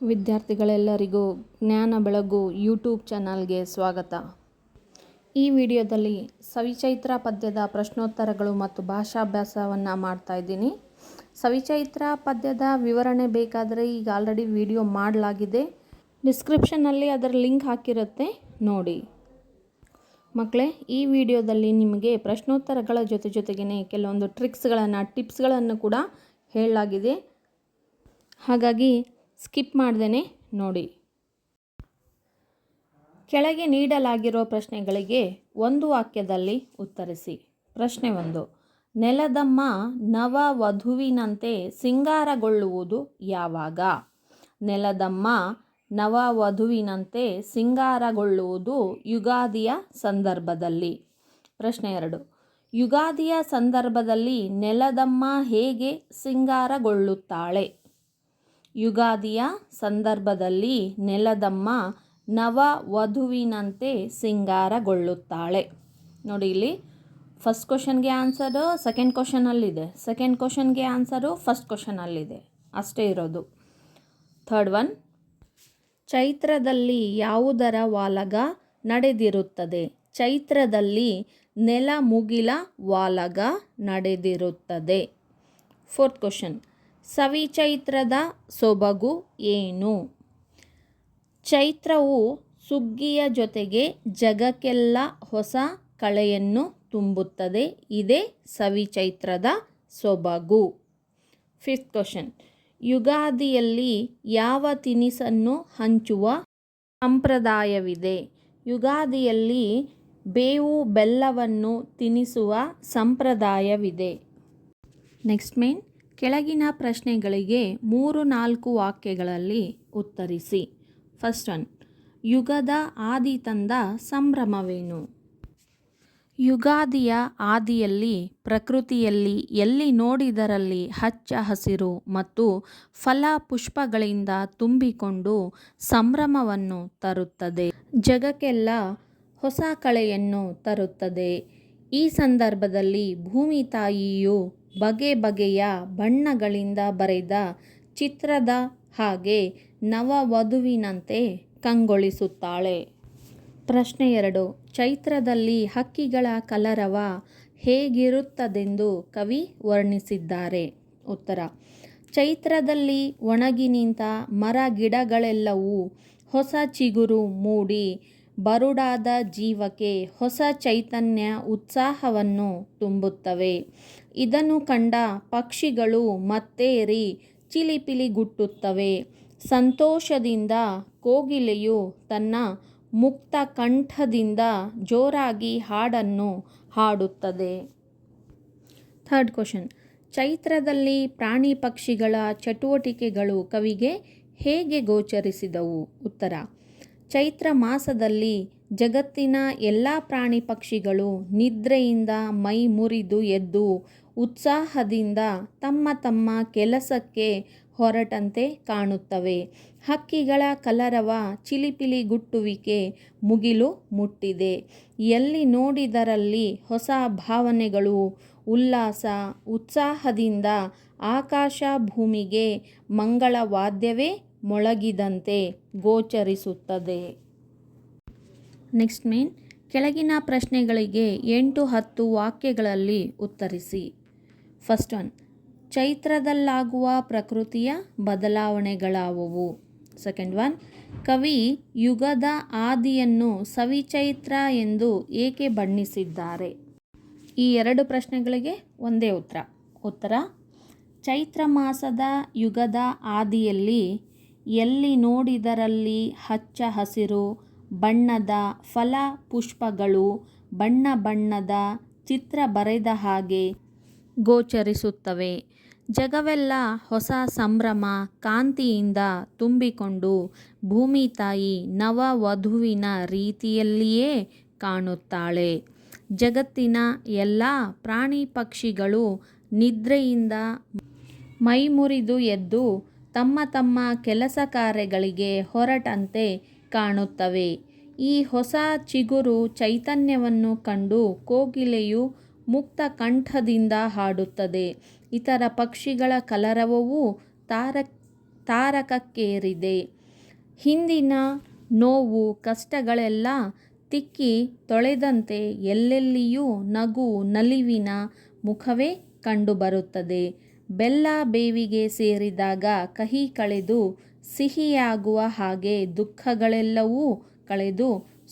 ವಿದ್ಯಾರ್ಥಿಗಳೆಲ್ಲರಿಗೂ ಜ್ಞಾನ ಬೆಳಗು ಯೂಟ್ಯೂಬ್ ಚಾನಲ್ಗೆ ಸ್ವಾಗತ. ಈ ವಿಡಿಯೋದಲ್ಲಿ ಸವಿಚೈತ್ರ ಪದ್ಯದ ಪ್ರಶ್ನೋತ್ತರಗಳು ಮತ್ತು ಭಾಷಾಭ್ಯಾಸವನ್ನು ಮಾಡ್ತಾ ಇದ್ದೀನಿ. ಸವಿಚೈತ್ರ ಪದ್ಯದ ವಿವರಣೆ ಬೇಕಾದರೆ ಈಗ ಆಲ್ರೆಡಿ ವಿಡಿಯೋ ಮಾಡಲಾಗಿದೆ. ಡಿಸ್ಕ್ರಿಪ್ಷನ್ನಲ್ಲಿ ಅದರ ಲಿಂಕ್ ಹಾಕಿರುತ್ತೆ, ನೋಡಿ. ಮಕ್ಕಳೇ ಈ ವಿಡಿಯೋದಲ್ಲಿ ನಿಮಗೆ ಪ್ರಶ್ನೋತ್ತರಗಳ ಜೊತೆ ಜೊತೆಗೇ ಕೆಲವೊಂದು ಟ್ರಿಕ್ಸ್ಗಳನ್ನು ಟಿಪ್ಸ್ಗಳನ್ನು ಕೂಡ ಹೇಳಲಾಗಿದೆ. ಹಾಗಾಗಿ ಸ್ಕಿಪ್ ಮಾಡ್ದೇ ನೋಡಿ. ಕೆಳಗೆ ನೀಡಲಾಗಿರೋ ಪ್ರಶ್ನೆಗಳಿಗೆ ಒಂದು ವಾಕ್ಯದಲ್ಲಿ ಉತ್ತರಿಸಿ. ಪ್ರಶ್ನೆ ಒಂದು, ನೆಲದಮ್ಮ ನವ ವಧುವಿನಂತೆ ಸಿಂಗಾರಗೊಳ್ಳುವುದು ಯಾವಾಗ? ನೆಲದಮ್ಮ ನವ ವಧುವಿನಂತೆ ಸಿಂಗಾರಗೊಳ್ಳುವುದು ಯುಗಾದಿಯ ಸಂದರ್ಭದಲ್ಲಿ. ಪ್ರಶ್ನೆ ಎರಡು, ಯುಗಾದಿಯ ಸಂದರ್ಭದಲ್ಲಿ ನೆಲದಮ್ಮ ಹೇಗೆ ಸಿಂಗಾರಗೊಳ್ಳುತ್ತಾಳೆ? ಯುಗಾದಿಯ ಸಂದರ್ಭದಲ್ಲಿ ನೆಲದಮ್ಮ ನವ ವಧುವಿನಂತೆ ಸಿಂಗಾರಗೊಳ್ಳುತ್ತಾಳೆ. ನೋಡಿ ಇಲ್ಲಿ ಫಸ್ಟ್ ಕ್ವಶನ್ಗೆ ಆನ್ಸರು ಸೆಕೆಂಡ್ ಕ್ವಶನಲ್ಲಿದೆ ಸೆಕೆಂಡ್ ಕ್ವಶನ್ಗೆ ಆನ್ಸರು ಫಸ್ಟ್ ಕ್ವಶನಲ್ಲಿದೆ ಅಷ್ಟೇ ಇರೋದು. ಥರ್ಡ್ ಒನ್ ಚೈತ್ರದಲ್ಲಿ ಯಾವುದರ ವಾಲಗ ನಡೆದಿರುತ್ತದೆ? ಚೈತ್ರದಲ್ಲಿ ನೆಲ ಮುಗಿಲ ವಾಲಗ ನಡೆದಿರುತ್ತದೆ. ಫೋರ್ತ್ ಕ್ವಶನ್ ಸವಿಚೈತ್ರದ ಸೊಬಗು ಏನು? ಚೈತ್ರವು ಸುಗ್ಗಿಯ ಜೊತೆಗೆ ಜಗಕ್ಕೆಲ್ಲ ಹೊಸ ಕಳೆಯನ್ನು ತುಂಬುತ್ತದೆ. ಇದೇ ಸವಿಚೈತ್ರದ ಸೊಬಗು. ಫಿಫ್ತ್ ಕ್ವಶನ್ ಯುಗಾದಿಯಲ್ಲಿ ಯಾವ ತಿನಿಸನ್ನು ಹಂಚುವ ಸಂಪ್ರದಾಯವಿದೆ? ಯುಗಾದಿಯಲ್ಲಿ ಬೇವು ಬೆಲ್ಲವನ್ನು ತಿನಿಸುವ ಸಂಪ್ರದಾಯವಿದೆ. ನೆಕ್ಸ್ಟ್ ಮೇನ್ ಕೆಳಗಿನ ಪ್ರಶ್ನೆಗಳಿಗೆ ಮೂರು ನಾಲ್ಕು ವಾಕ್ಯಗಳಲ್ಲಿ ಉತ್ತರಿಸಿ. ಫಸ್ಟ್ ಒನ್ ಯುಗದ ಆದಿ ತಂದ ಸಂಭ್ರಮವೇನು? ಯುಗಾದಿಯ ಆದಿಯಲ್ಲಿ, ಪ್ರಕೃತಿಯಲ್ಲಿ, ಎಲ್ಲಿ ನೋಡಿದರಲ್ಲಿ ಹಚ್ಚ ಹಸಿರು ಮತ್ತು ಫಲ ಪುಷ್ಪಗಳಿಂದ ತುಂಬಿಕೊಂಡು ಸಂಭ್ರಮವನ್ನು ತರುತ್ತದೆ. ಜಗಕ್ಕೆಲ್ಲ ಹೊಸ ಕಳೆಯನ್ನು ತರುತ್ತದೆ. ಈ ಸಂದರ್ಭದಲ್ಲಿ ಭೂಮಿ ತಾಯಿಯು ಬಗೆ ಬಗೆಯ ಬಣ್ಣಗಳಿಂದ ಬರೆದ ಚಿತ್ರದ ಹಾಗೆ ನವವಧುವಿನಂತೆ ಕಂಗೊಳಿಸುತ್ತಾಳೆ. ಪ್ರಶ್ನೆ ಎರಡು. ಚೈತ್ರದಲ್ಲಿ ಹಕ್ಕಿಗಳ ಕಲರವ ಹೇಗಿರುತ್ತದೆಂದು ಕವಿ ವರ್ಣಿಸಿದ್ದಾರೆ. ಉತ್ತರ. ಚೈತ್ರದಲ್ಲಿ ಒಣಗಿ ನಿಂತ ಮರ ಗಿಡಗಳೆಲ್ಲವೂ ಹೊಸ ಚಿಗುರು ಮೂಡಿ ಬರುಡಾದ ಜೀವಕ್ಕೆ ಹೊಸ ಚೈತನ್ಯ ಉತ್ಸಾಹವನ್ನು ತುಂಬುತ್ತವೆ. ಇದನ್ನು ಕಂಡ ಪಕ್ಷಿಗಳು ಮತ್ತೇರಿ ಚಿಲಿಪಿಲಿಗುಟ್ಟುತ್ತವೆ. ಸಂತೋಷದಿಂದ ಕೋಗಿಲೆಯು ತನ್ನ ಮುಕ್ತ ಕಂಠದಿಂದ ಜೋರಾಗಿ ಹಾಡನ್ನು ಹಾಡುತ್ತದೆ. Third question. ಚೈತ್ರದಲ್ಲಿ ಪ್ರಾಣಿ ಪಕ್ಷಿಗಳ ಚಟುವಟಿಕೆಗಳು ಕವಿಗೆ ಹೇಗೆ ಗೋಚರಿಸಿದವು? ಉತ್ತರ. ಚೈತ್ರ ಮಾಸದಲ್ಲಿ ಜಗತ್ತಿನ ಎಲ್ಲ ಪ್ರಾಣಿ ಪಕ್ಷಿಗಳು ನಿದ್ರೆಯಿಂದ ಮೈ ಮುರಿದು ಎದ್ದು ಉತ್ಸಾಹದಿಂದ ತಮ್ಮ ತಮ್ಮ ಕೆಲಸಕ್ಕೆ ಹೊರಟಂತೆ ಕಾಣುತ್ತವೆ. ಹಕ್ಕಿಗಳ ಕಲರವ ಚಿಲಿಪಿಲಿ ಗುಟ್ಟುವಿಕೆ ಮುಗಿಲು ಮುಟ್ಟಿದೆ. ಎಲ್ಲಿ ನೋಡಿದರಲ್ಲಿ ಹೊಸ ಭಾವನೆಗಳು, ಉಲ್ಲಾಸ, ಉತ್ಸಾಹದಿಂದ ಆಕಾಶ ಭೂಮಿಗೆ ಮಂಗಳವಾದ್ಯವೇ ಮೊಳಗಿದಂತೆ ಗೋಚರಿಸುತ್ತದೆ. ನೆಕ್ಸ್ಟ್ ಮೇನ್, ಕೆಳಗಿನ ಪ್ರಶ್ನೆಗಳಿಗೆ ಎಂಟು ಹತ್ತು ವಾಕ್ಯಗಳಲ್ಲಿ ಉತ್ತರಿಸಿ. ಫಸ್ಟ್ ಒನ್, ಚೈತ್ರದಲ್ಲಾಗುವ ಪ್ರಕೃತಿಯ ಬದಲಾವಣೆಗಳಾವುವು. ಸೆಕೆಂಡ್ ಒನ್, ಕವಿ ಯುಗದ ಆದಿಯನ್ನು ಸವಿಚೈತ್ರ ಎಂದು ಏಕೆ ಬಣ್ಣಿಸಿದ್ದಾರೆ? ಈ ಎರಡು ಪ್ರಶ್ನೆಗಳಿಗೆ ಒಂದೇ ಉತ್ತರ. ಉತ್ತರ, ಚೈತ್ರ ಮಾಸದ ಯುಗದ ಆದಿಯಲ್ಲಿ ಎಲ್ಲಿ ನೋಡಿದರಲ್ಲಿ ಹಚ್ಚ ಹಸಿರು, ಬಣ್ಣದ ಫಲ ಪುಷ್ಪಗಳು ಬಣ್ಣ ಬಣ್ಣದ ಚಿತ್ರ ಬರೆದ ಹಾಗೆ ಗೋಚರಿಸುತ್ತವೆ. ಜಗವೆಲ್ಲ ಹೊಸ ಸಂಭ್ರಮ ಕಾಂತಿಯಿಂದ ತುಂಬಿಕೊಂಡು ಭೂಮಿ ತಾಯಿ ನವ ವಧುವಿನ ರೀತಿಯಲ್ಲಿಯೇ ಕಾಣುತ್ತಾಳೆ. ಜಗತ್ತಿನ ಎಲ್ಲ ಪ್ರಾಣಿ ಪಕ್ಷಿಗಳು ನಿದ್ರೆಯಿಂದ ಮೈಮುರಿದು ಎದ್ದು ತಮ್ಮ ತಮ್ಮ ಕೆಲಸ ಕಾರ್ಯಗಳಿಗೆ ಹೊರಟಂತೆ ಕಾಣುತ್ತವೆ. ಈ ಹೊಸ ಚಿಗುರು ಚೈತನ್ಯವನ್ನು ಕಂಡು ಕೋಗಿಲೆಯು ಮುಕ್ತ ಕಂಠದಿಂದ ಹಾಡುತ್ತದೆ. ಇತರ ಪಕ್ಷಿಗಳ ಕಲರವವೂ ತಾರಕ್, ತಾರಕಕ್ಕೇರಿದೆ. ಹಿಂದಿನ ನೋವು, ಕಷ್ಟಗಳೆಲ್ಲ ತಿಕ್ಕಿ ತೊಳೆದಂತೆ ಎಲ್ಲೆಲ್ಲಿಯೂ ನಗು ನಲಿವಿನ ಮುಖವೇ ಕಂಡುಬರುತ್ತದೆ. ಬೆಲ್ಲ ಬೇವಿಗೆ ಸೇರಿದಾಗ ಕಹಿ ಕಳೆದು ಸಿಹಿಯಾಗುವ ಹಾಗೆ ದುಃಖಗಳೆಲ್ಲವೂ ಕಳೆದು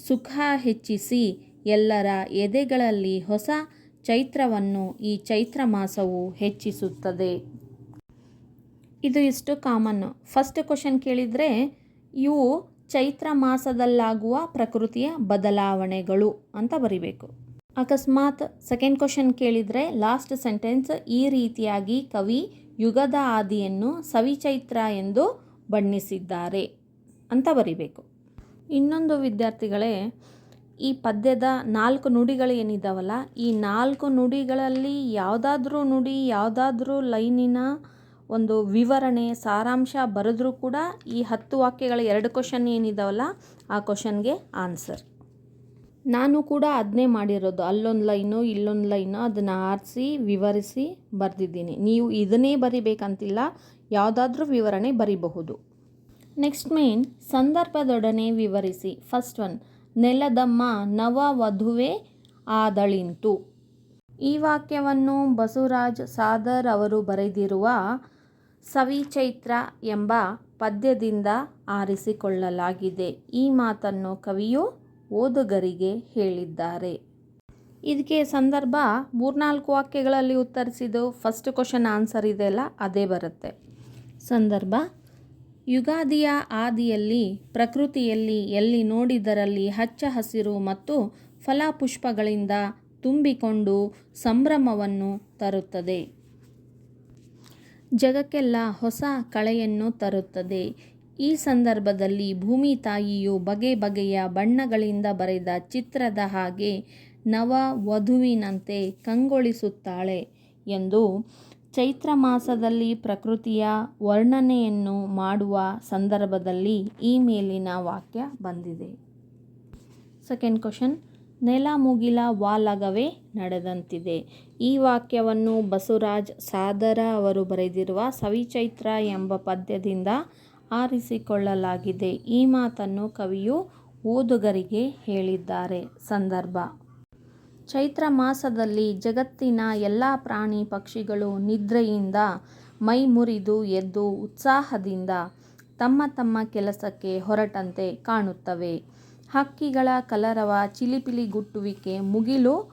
ಸುಖ ಹೆಚ್ಚಿಸಿ ಎಲ್ಲರ ಎದೆಗಳಲ್ಲಿ ಹೊಸ ಚೈತ್ರವನ್ನು ಈ ಚೈತ್ರ ಮಾಸವು ಹೆಚ್ಚಿಸುತ್ತದೆ. ಇದು ಇಷ್ಟು ಕಾಮನ್ನು ಫಸ್ಟ್ ಕ್ವಶನ್ ಕೇಳಿದರೆ, ಇವು ಚೈತ್ರ ಮಾಸದಲ್ಲಾಗುವ ಪ್ರಕೃತಿಯ ಬದಲಾವಣೆಗಳು ಅಂತ ಬರಿಬೇಕು. ಅಕಸ್ಮಾತ್ ಸೆಕೆಂಡ್ ಕ್ವಶನ್ ಕೇಳಿದರೆ ಲಾಸ್ಟ್ ಸೆಂಟೆನ್ಸ್ ಈ ರೀತಿಯಾಗಿ ಕವಿ ಯುಗದ ಆದಿಯನ್ನು ಸವಿಚೈತ್ರ ಎಂದು ಬಣ್ಣಿಸಿದ್ದಾರೆ ಅಂತ ಬರಿಬೇಕು. ಇನ್ನೊಂದು ವಿದ್ಯಾರ್ಥಿಗಳೇ, ಈ ಪದ್ಯದ ನಾಲ್ಕು ನುಡಿಗಳು ಏನಿದ್ದಾವಲ್ಲ ಈ ನಾಲ್ಕು ನುಡಿಗಳಲ್ಲಿ ಯಾವುದಾದ್ರೂ ನುಡಿ, ಯಾವುದಾದ್ರೂ ಲೈನಿನ ಒಂದು ವಿವರಣೆ, ಸಾರಾಂಶ ಬರೆದ್ರೂ ಕೂಡ ಈ ಹತ್ತು ವಾಕ್ಯಗಳ ಎರಡು ಕ್ವಶನ್ ಏನಿದಾವಲ್ಲ, ಆ ಕ್ವಶನ್ಗೆ ಆನ್ಸರ್ ನಾನು ಕೂಡ ಅದನ್ನೇ ಮಾಡಿರೋದು. ಅಲ್ಲೊಂದು ಲೈನು, ಇಲ್ಲೊಂದು ಲೈನು ಅದನ್ನು ಆರಿಸಿ, ವಿವರಿಸಿ ಬರೆದಿದ್ದೀನಿ. ನೀವು ಇದನ್ನೇ ಬರಿಬೇಕಂತಿಲ್ಲ, ಯಾವುದಾದ್ರೂ ವಿವರಣೆ ಬರಿಬಹುದು. ನೆಕ್ಸ್ಟ್ ಮೇನ್, ಸಂದರ್ಭದೊಡನೆ ವಿವರಿಸಿ. ಫಸ್ಟ್ ಒನ್ ನೆಲದಮ್ಮ ನವ ವಧುವೆ ಆದಳಿಂತು. ಈ ವಾಕ್ಯವನ್ನು ಬಸವರಾಜ್ ಸಾದರ್ ಅವರು ಬರೆದಿರುವ ಸವಿಚೈತ್ರ ಎಂಬ ಪದ್ಯದಿಂದ ಆರಿಸಿಕೊಳ್ಳಲಾಗಿದೆ. ಈ ಮಾತನ್ನು ಕವಿಯು ಓದುಗರಿಗೆ ಹೇಳಿದ್ದಾರೆ. ಇದಕ್ಕೆ ಸಂದರ್ಭ ಮೂರ್ನಾಲ್ಕು ವಾಕ್ಯಗಳಲ್ಲಿ ಉತ್ತರಿಸಿದ್ದು ಫಸ್ಟ್ ಕ್ವಶನ್ ಆನ್ಸರ್ ಇದೆಯಲ್ಲ ಅದೇ ಬರುತ್ತೆ. ಸಂದರ್ಭ, ಯುಗಾದಿಯ ಆದಿಯಲ್ಲಿ, ಪ್ರಕೃತಿಯಲ್ಲಿ, ಎಲ್ಲಿ ನೋಡಿದರಲ್ಲಿ ಹಚ್ಚ ಹಸಿರು ಮತ್ತು ಫಲಪುಷ್ಪಗಳಿಂದ ತುಂಬಿಕೊಂಡು ಸಂಭ್ರಮವನ್ನು ತರುತ್ತದೆ. ಜಗಕ್ಕೆಲ್ಲ ಹೊಸ ಕಳೆಯನ್ನು ತರುತ್ತದೆ. ಈ ಸಂದರ್ಭದಲ್ಲಿ ಭೂಮಿ ತಾಯಿಯು ಬಗೆ ಬಗೆಯ ಬಣ್ಣಗಳಿಂದ ಬರೆದ ಚಿತ್ರದ ಹಾಗೆ ನವ ವಧುವಿನಂತೆ ಕಂಗೊಳಿಸುತ್ತಾಳೆ ಎಂದು ಚೈತ್ರ ಮಾಸದಲ್ಲಿ ಪ್ರಕೃತಿಯ ವರ್ಣನೆಯನ್ನು ಮಾಡುವ ಸಂದರ್ಭದಲ್ಲಿ ಈ ಮೇಲಿನ ವಾಕ್ಯ ಬಂದಿದೆ. ಸೆಕೆಂಡ್ ಕ್ವಶನ್, ನೆಲ ಮುಗಿಲ ವಾಲಗವೇ ನಡೆದಂತಿದೆ. ಈ ವಾಕ್ಯವನ್ನು ಬಸವರಾಜ್ ಸಾದರ ಅವರು ಬರೆದಿರುವ ಸವಿಚೈತ್ರ ಎಂಬ ಪದ್ಯದಿಂದ ಆರಿಸಿಕೊಳ್ಳಲಾಗಿದೆ. ಈ ಮಾತನ್ನು ಕವಿಯು ಓದುಗರಿಗೆ ಹೇಳಿದ್ದಾರೆ. ಸಂದರ್ಭ. ಚೈತ್ರ ಮಾಸದಲ್ಲಿ ಜಗತ್ತಿನ ಎಲ್ಲ ಪ್ರಾಣಿ ಪಕ್ಷಿಗಳು ನಿದ್ರೆಯಿಂದ ಮೈ ಮುರಿದು ಎದ್ದು ಉತ್ಸಾಹದಿಂದ ತಮ್ಮ ತಮ್ಮ ಕೆಲಸಕ್ಕೆ ಹೊರಟಂತೆ ಕಾಣುತ್ತವೆ. ಹಕ್ಕಿಗಳ ಕಲರವ ಚಿಲಿಪಿಲಿಗುಟ್ಟುವಿಕೆ ಮುಗಿಲು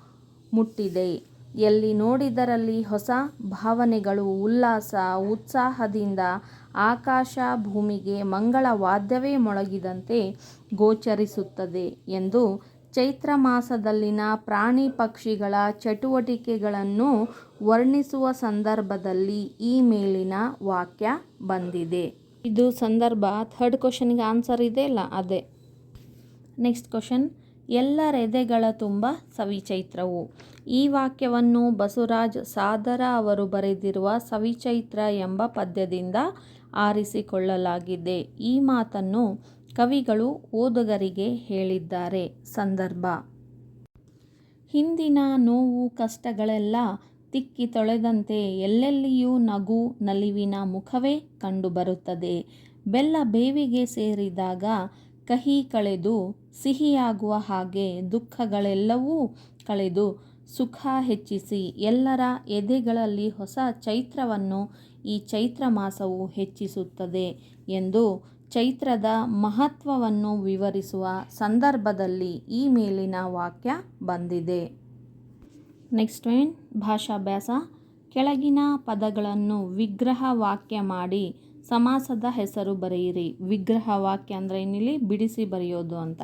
ಮುಟ್ಟಿದೆ. ಎಲ್ಲಿ ನೋಡಿದರಲ್ಲಿ ಹೊಸ ಭಾವನೆಗಳು, ಉಲ್ಲಾಸ, ಉತ್ಸಾಹದಿಂದ ಆಕಾಶ ಭೂಮಿಗೆ ಮಂಗಳ ವಾದ್ಯವೇ ಮೊಳಗಿದಂತೆ ಗೋಚರಿಸುತ್ತದೆ ಎಂದು ಚೈತ್ರ ಮಾಸದಲ್ಲಿನ ಪ್ರಾಣಿ ಪಕ್ಷಿಗಳ ಚಟುವಟಿಕೆಗಳನ್ನು ವರ್ಣಿಸುವ ಸಂದರ್ಭದಲ್ಲಿ ಈ ಮೇಲಿನ ವಾಕ್ಯ ಬಂದಿದೆ. ಇದು ಸಂದರ್ಭ ಥರ್ಡ್ ಕ್ವಶನ್ಗೆ ಆನ್ಸರ್ ಇದೆ ಅಲ್ಲ? ಅದೇ. ನೆಕ್ಸ್ಟ್ ಕ್ವಶನ್ ಎಲ್ಲರೆದೆಗಳ ತುಂಬ ಸವಿಚೈತ್ರವು. ಈ ವಾಕ್ಯವನ್ನು ಬಸವರಾಜ್ ಸಾದರ ಅವರು ಬರೆದಿರುವ ಸವಿಚೈತ್ರ ಎಂಬ ಪದ್ಯದಿಂದ ಆರಿಸಿಕೊಳ್ಳಲಾಗಿದೆ. ಈ ಮಾತನ್ನು ಕವಿಗಳು ಓದುಗರಿಗೆ ಹೇಳಿದ್ದಾರೆ. ಸಂದರ್ಭ. ಹಿಂದಿನ ನೋವು, ಕಷ್ಟಗಳೆಲ್ಲ ತಿಕ್ಕಿ ತೊಳೆದಂತೆ ಎಲ್ಲೆಲ್ಲಿಯೂ ನಗು ನಲಿವಿನ ಮುಖವೇ ಕಂಡುಬರುತ್ತದೆ. ಬೆಲ್ಲ ಬೇವಿಗೆ ಸೇರಿದಾಗ ಕಹಿ ಕಳೆದು ಸಿಹಿಯಾಗುವ ಹಾಗೆ ದುಃಖಗಳೆಲ್ಲವೂ ಕಳೆದು ಸುಖ ಹೆಚ್ಚಿಸಿ ಎಲ್ಲರ ಎದೆಗಳಲ್ಲಿ ಹೊಸ ಚೈತ್ರವನ್ನು ಈ ಚೈತ್ರ ಮಾಸವು ಹೆಚ್ಚಿಸುತ್ತದೆ ಎಂದು ಚೈತ್ರದ ಮಹತ್ವವನ್ನು ವಿವರಿಸುವ ಸಂದರ್ಭದಲ್ಲಿ ಈ ಮೇಲಿನ ವಾಕ್ಯ ಬಂದಿದೆ. ನೆಕ್ಸ್ಟ್ ಏನ್ ಭಾಷಾಭ್ಯಾಸ. ಕೆಳಗಿನ ಪದಗಳನ್ನು ವಿಗ್ರಹ ವಾಕ್ಯ ಮಾಡಿ ಸಮಾಸದ ಹೆಸರು ಬರೆಯಿರಿ. ವಿಗ್ರಹ ವಾಕ್ಯ ಅಂದರೆ ಏನಿಲ್ಲಿ ಬಿಡಿಸಿ ಬರೆಯೋದು ಅಂತ.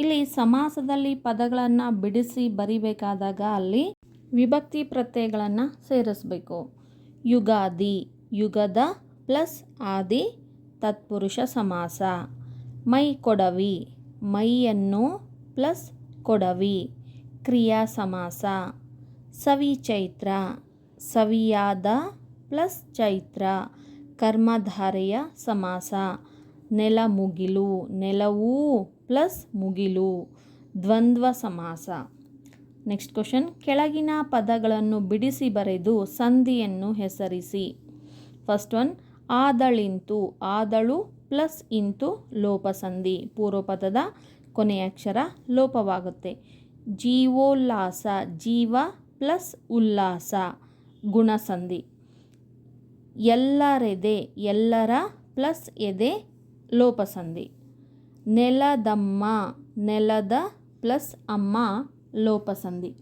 ಇಲ್ಲಿ ಸಮಾಸದಲ್ಲಿ ಪದಗಳನ್ನು ಬಿಡಿಸಿ ಬರಿಬೇಕಾದಾಗ ಅಲ್ಲಿ ವಿಭಕ್ತಿ ಪ್ರತ್ಯಯಗಳನ್ನು ಸೇರಿಸಬೇಕು. ಯುಗಾದಿ, ಯುಗದ ಪ್ಲಸ್ ಆದಿ ತತ್ಪುರುಷ ಸಮಾಸ. ಮೈ ಕೊಡವಿ, ಮೈಯನ್ನು ಪ್ಲಸ್ ಕೊಡವಿ, ಕ್ರಿಯಾ ಸಮಾಸ. ಸವಿ ಚೈತ್ರ, ಸವಿಯಾದ ಪ್ಲಸ್ ಚೈತ್ರ, ಕರ್ಮಧಾರೆಯ ಸಮಾಸ. ನೆಲ ಮುಗಿಲು ನೆಲವೂ ಪ್ಲಸ್ ಮುಗಿಲು, ದ್ವಂದ್ವ ಸಮಾಸ. ನೆಕ್ಸ್ಟ್ ಕ್ವಶನ್ ಕೆಳಗಿನ ಪದಗಳನ್ನು ಬಿಡಿಸಿ ಬರೆದು ಸಂಧಿಯನ್ನು ಹೆಸರಿಸಿ. ಫಸ್ಟ್ ಒನ್ ಆದಳಿಂತು, ಆದಳು ಪ್ಲಸ್ ಇಂತು ಲೋಪಸಂಧಿ. ಪೂರ್ವಪದದ ಕೊನೆಯ ಅಕ್ಷರ ಲೋಪವಾಗುತ್ತೆ. ಜೀವೋಲ್ಲಾಸ, ಜೀವ ಪ್ಲಸ್ ಉಲ್ಲಾಸ, ಗುಣಸಂಧಿ. ಎಲ್ಲರೆದೆ, ಎಲ್ಲರ ಪ್ಲಸ್ ಎದೆ ಲೋಪಸಂಧಿ. ನೆಲದಮ್ಮ, ನೆಲದ ಪ್ಲಸ್ ಅಮ್ಮ, ಲೋಪಸಂಧಿ.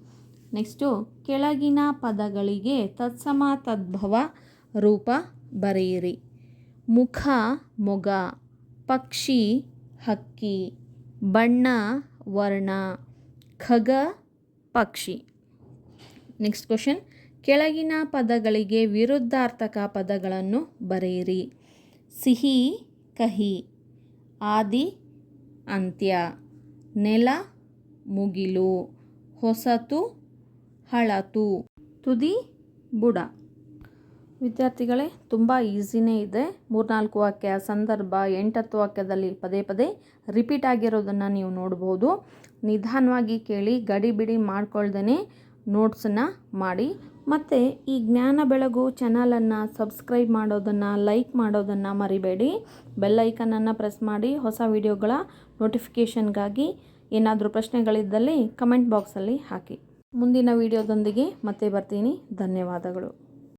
ನೆಕ್ಸ್ಟು ಕೆಳಗಿನ ಪದಗಳಿಗೆ ತತ್ಸಮ ತದ್ಭವ ರೂಪ ಬರೆಯಿರಿ. ಮುಖ, ಮೊಗ, ಪಕ್ಷಿ, ಹಕ್ಕಿ, ಬಣ್ಣ, ವರ್ಣ, ಖಗ, ಪಕ್ಷಿ. ನೆಕ್ಸ್ಟ್ ಕ್ವಶನ್ ಕೆಳಗಿನ ಪದಗಳಿಗೆ ವಿರುದ್ಧಾರ್ಥಕ ಪದಗಳನ್ನು ಬರೆಯಿರಿ. ಸಿಹಿ ಕಹಿ. ಆದಿ ಅಂತ್ಯ. ನೆಲ ಮುಗಿಲು. ಹೊಸತು ಹಳತು. ತುದಿ ಬುಡ. ವಿದ್ಯಾರ್ಥಿಗಳೇ, ತುಂಬ ಈಸಿನೇ ಇದೆ. ಮೂರ್ನಾಲ್ಕು ವಾಕ್ಯ ಸಂದರ್ಭ, ಎಂಟತ್ತು ವಾಕ್ಯದಲ್ಲಿ ಪದೇ ಪದೇ ರಿಪೀಟ್ ಆಗಿರೋದನ್ನು ನೀವು ನೋಡ್ಬೋದು. ನಿಧಾನವಾಗಿ ಕೇಳಿ ಗಡಿ ಬಿಡಿ ಮಾಡ್ಕೊಳ್ದೇ ನೋಟ್ಸನ್ನು ಮಾಡಿ. ಮತ್ತು ಈ ಜ್ಞಾನ ಬೆಳಗು ಚಾನಲನ್ನು ಸಬ್ಸ್ಕ್ರೈಬ್ ಮಾಡೋದನ್ನು ಲೈಕ್ ಮಾಡೋದನ್ನು ಮರಿಬೇಡಿ. ಬೆಲ್ಲೈಕನನ್ನು ಪ್ರೆಸ್ ಮಾಡಿ ಹೊಸ ವಿಡಿಯೋಗಳ ನೋಟಿಫಿಕೇಷನ್ಗಾಗಿ ಏನಾದರೂ ಪ್ರಶ್ನೆಗಳಿದ್ದಲ್ಲಿ ಕಮೆಂಟ್ ಬಾಕ್ಸಲ್ಲಿ ಹಾಕಿ. ಮುಂದಿನ ವಿಡಿಯೋದೊಂದಿಗೆ ಮತ್ತೆ ಬರ್ತೀನಿ. ಧನ್ಯವಾದಗಳು.